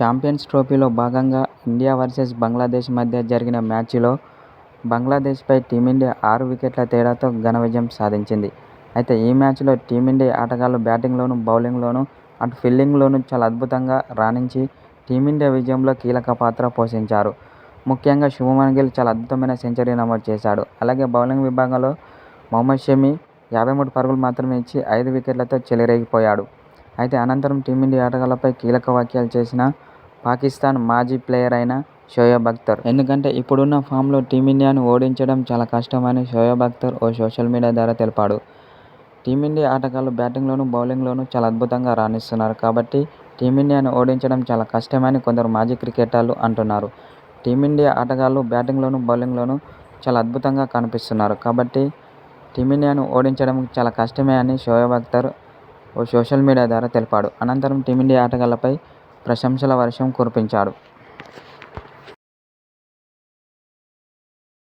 Champions ట్రోఫీలో భాగంగా India versus Bangladesh మధ్య జరిగిన మ్యాచ్లో బంగ్లాదేశ్పై టీమిండియా ఆరు వికెట్ల తేడాతో ఘన విజయం సాధించింది. అయితే ఈ మ్యాచ్లో టీమిండియా ఆటగాళ్ళు బ్యాటింగ్లోనూ, బౌలింగ్లోనూ, అటు ఫీల్డింగ్లోనూ చాలా అద్భుతంగా రాణించి టీమిండియా విజయంలో కీలక పాత్ర పోషించారు. ముఖ్యంగా శుభమన్ గిల్ చాలా అద్భుతమైన సెంచరీ నమోదు చేశాడు. అలాగే బౌలింగ్ విభాగంలో మొహమ్మద్ షమి యాభై మూడు పరుగులు మాత్రమే ఇచ్చి ఐదు వికెట్లతో చెలరేగిపోయాడు. అయితే అనంతరం టీమిండియా ఆటగాళ్ళపై కీలక వ్యాఖ్యలు చేసిన పాకిస్తాన్ మాజీ ప్లేయర్ అయిన షోయబ్ అఖ్తర్. ఎందుకంటే ఇప్పుడున్న ఫామ్లో టీమిండియాను ఓడించడం చాలా కష్టమని షోయబ్ అఖ్తర్ ఓ సోషల్ మీడియా ద్వారా తెలిపాడు. టీమిండియా ఆటగాళ్ళు బ్యాటింగ్లోనూ, బౌలింగ్లోనూ చాలా అద్భుతంగా రాణిస్తున్నారు. కాబట్టి టీమిండియాను ఓడించడం చాలా కష్టమని కొందరు మాజీ క్రికెటర్లు అంటున్నారు. టీమిండియా ఆటగాళ్ళు బ్యాటింగ్లోనూ, బౌలింగ్లోనూ చాలా అద్భుతంగా కనిపిస్తున్నారు. కాబట్టి టీమిండియాను ఓడించడం చాలా కష్టమే అని షోయబ్ అఖ్తర్ ఓ సోషల్ మీడియా ద్వారా తెలిపాడు. అనంతరం టీమిండియా ఆటగాళ్ళపై ప్రశంసల వర్షం కురిపించాడు.